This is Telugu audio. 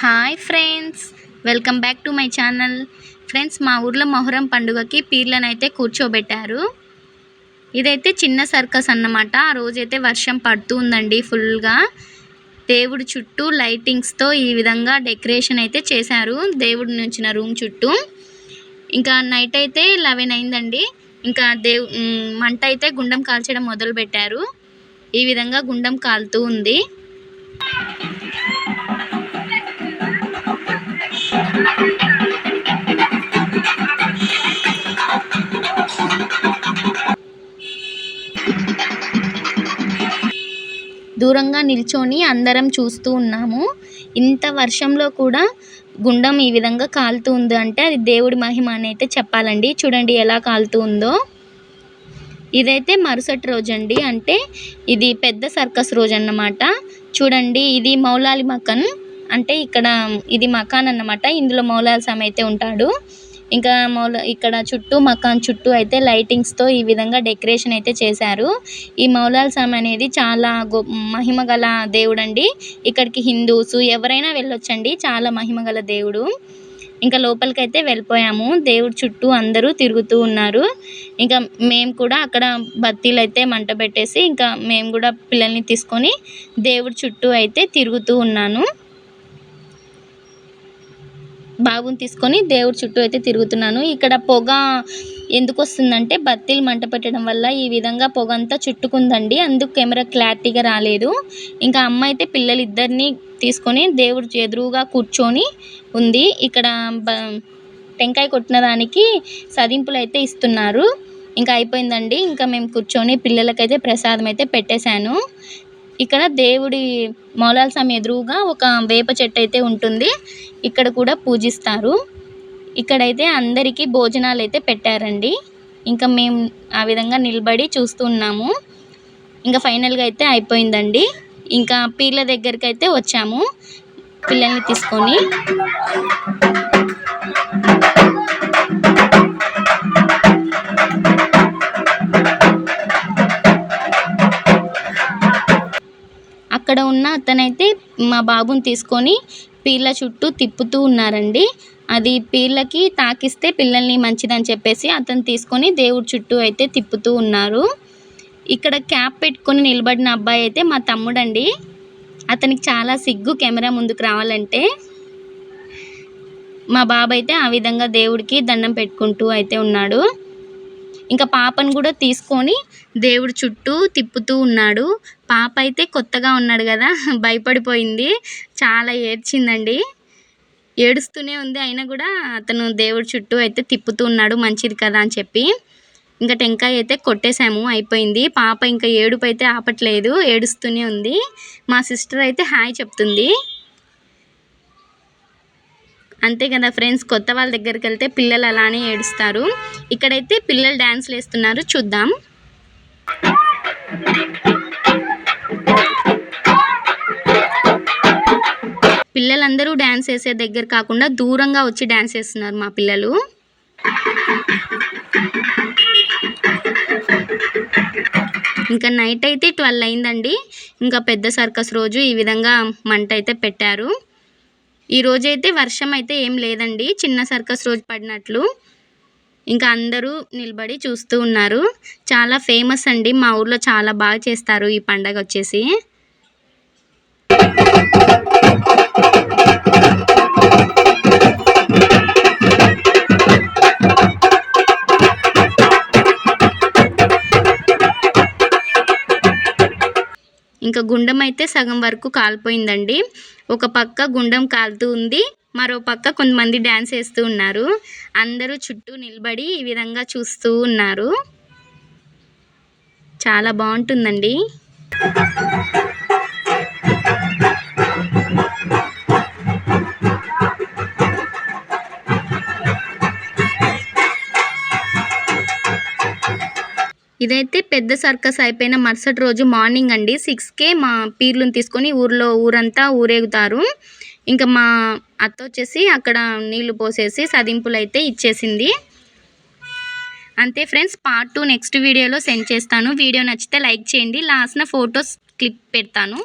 Hi friends welcome back to my channel friends మా ఊర్లో మొహరం పండుగకి పీర్లను అయితే కూర్చోబెట్టారు. ఇదైతే చిన్న సర్కస్ అన్నమాట. ఆ రోజైతే వర్షం పడుతూ ఉందండి ఫుల్గా. దేవుడి చుట్టూ లైటింగ్స్తో ఈ విధంగా డెకరేషన్ అయితే చేశారు. దేవుడి నుంచిన రూమ్ చుట్టూ. ఇంకా నైట్ అయితే లెవెన్ అయిందండి. ఇంకా దేవు మంట అయితే గుండం కాల్చడం మొదలుపెట్టారు. ఈ విధంగా గుండం కాలుతూ ఉంది. దూరంగా నిల్చొని అందరం చూస్తూ ఉన్నాము. ఇంత వర్షంలో కూడా గుండం ఈ విధంగా కాలుతూ ఉంది అంటే అది దేవుడి మహిమ అని అయితే చెప్పాలండి. చూడండి ఎలా కాలుతూ ఉందో. ఇదైతే మరుసటి రోజు అండి అంటే ఇది పెద్ద సర్కస్ రోజు అన్నమాట చూడండి ఇది మౌలాలి మకన్ అంటే ఇక్కడ ఇది మకాన్ అన్నమాట. ఇందులో మౌలాలి స్వామి అయితే ఉంటాడు. ఇంకా మౌల ఇక్కడ చుట్టూ మకాన్ చుట్టూ అయితే లైటింగ్స్తో ఈ విధంగా డెకరేషన్ అయితే చేశారు. ఈ మౌలాల్ స్వామి అనేది చాలా గొ మహిమ గల దేవుడు అండి ఇక్కడికి హిందూస్ ఎవరైనా వెళ్ళొచ్చండి. చాలా మహిమ గల దేవుడు. ఇంకా లోపలికి అయితే వెళ్ళిపోయాము. దేవుడి చుట్టూ అందరూ తిరుగుతూ ఉన్నారు. ఇంకా మేము కూడా అక్కడ బత్తీలు అయితే మంట పెట్టేసి ఇంకా మేము కూడా పిల్లల్ని తీసుకొని దేవుడి చుట్టూ అయితే తిరుగుతూ ఉన్నాను. బాబుని తీసుకొని దేవుడి చుట్టూ అయితే తిరుగుతున్నాను. ఇక్కడ పొగ ఎందుకు వస్తుందంటే బత్తీలు మంట పెట్టడం వల్ల ఈ విధంగా పొగ అంతా చుట్టుకుందండి. అందుకు కెమెరా క్లారిటీగా రాలేదు. ఇంకా అమ్మ అయితే పిల్లలిద్దరిని తీసుకొని దేవుడి ఎదురుగా కూర్చొని ఉంది. ఇక్కడ బ టెంకాయ కొట్టిన దానికి సదింపులు అయితే ఇస్తున్నారు. ఇంకా అయిపోయిందండి. ఇంకా మేము కూర్చొని పిల్లలకైతే ప్రసాదం అయితే పెట్టేశాను. ఇక్కడ దేవుడి మౌలాల స్వామి ఎదురుగా ఒక వేప చెట్టు అయితే ఉంటుంది. ఇక్కడ కూడా పూజిస్తారు. ఇక్కడైతే అందరికీ భోజనాలు అయితే పెట్టారండి. ఇంకా మేము ఆ విధంగా నిలబడి చూస్తున్నాము ఇంకా ఫైనల్గా అయితే అయిపోయిందండి. ఇంకా పీర్ల దగ్గరికి అయితే వచ్చాము. పిల్లల్ని తీసుకొని. అతనైతే మా బాబుని తీసుకొని పీర్ల చుట్టూ తిప్పుతూ ఉన్నారండి. అది పీర్లకి తాకిస్తే పిల్లల్ని మంచిదని చెప్పేసి అతను తీసుకొని దేవుడి చుట్టూ అయితే తిప్పుతూ ఉన్నారు. ఇక్కడ క్యాప్ పెట్టుకొని నిలబడిన అబ్బాయి అయితే మా తమ్ముడండి. అతనికి చాలా సిగ్గు కెమెరా ముందుకు రావాలంటే మా బాబు అయితే ఆ విధంగా దేవుడికి దండం పెట్టుకుంటూ అయితే ఉన్నాడు. ఇంకా పాపను కూడా తీసుకొని దేవుడు చుట్టూ తిప్పుతూ ఉన్నాడు. పాప అయితే కొత్తగా ఉన్నాడు కదా భయపడిపోయింది. చాలా ఏడ్చిందండి. ఏడుస్తూనే ఉంది. అయినా కూడా అతను దేవుడి చుట్టూ అయితే తిప్పుతూ ఉన్నాడు. మంచిది కదా అని చెప్పి. ఇంకా టెంకాయ అయితే కొట్టేశాము. అయిపోయింది. పాప ఇంకా ఏడుపు అయితే ఆపట్లేదు. ఏడుస్తూనే ఉంది. మా సిస్టర్ అయితే హాయ్ చెప్తుంది. అంతే కదా ఫ్రెండ్స్ కొత్త వాళ్ళ దగ్గరికి వెళ్తే పిల్లలు అలానే ఏడుస్తారు. ఇక్కడైతే పిల్లలు డ్యాన్స్లు వేస్తున్నారు చూద్దాం. పిల్లలందరూ డ్యాన్స్ వేసే దగ్గర కాకుండా దూరంగా వచ్చి డ్యాన్స్ వేస్తున్నారు మా పిల్లలు. ఇంకా నైట్ అయితే ట్వెల్వ్ అయిందండి. ఇంకా పెద్ద సర్కస్ రోజు ఈ విధంగా మంట అయితే పెట్టారు. ఈ రోజైతే వర్షం అయితే ఏం లేదండి. చిన్న సర్కస్ రోజు పడినట్లు. ఇంకా అందరూ నిలబడి చూస్తూ ఉన్నారు. చాలా ఫేమస్ అండి. మా ఊర్లో చాలా బాగా చేస్తారు ఈ పండగ వచ్చేసి. ఇంకా గుండం అయితే సగం వరకు కాలిపోయిందండి. ఒక పక్క గుండం కాలుతూ ఉంది. మరో పక్క కొంతమంది డ్యాన్స్ వేస్తూ ఉన్నారు. అందరూ చుట్టూ నిలబడి ఈ విధంగా చూస్తూ ఉన్నారు. చాలా బాగుంటుందండి. ఇదైతే పెద్ద సర్కస్ అయిపోయిన మరుసటి రోజు మార్నింగ్ అండి. సిక్స్కే మా పీర్లను తీసుకొని ఊర్లో ఊరంతా ఊరేగుతారు. ఇంకా మా అత్త వచ్చేసి అక్కడ నీళ్ళు పోసేసి సదింపులు అయితే ఇచ్చేసింది. అంతే ఫ్రెండ్స్ పార్ట్ టూ నెక్స్ట్ వీడియోలో సెండ్ చేస్తాను. వీడియో నచ్చితే లైక్ చేయండి. లాస్ట్న ఫొటోస్ క్లిప్ పెడతాను.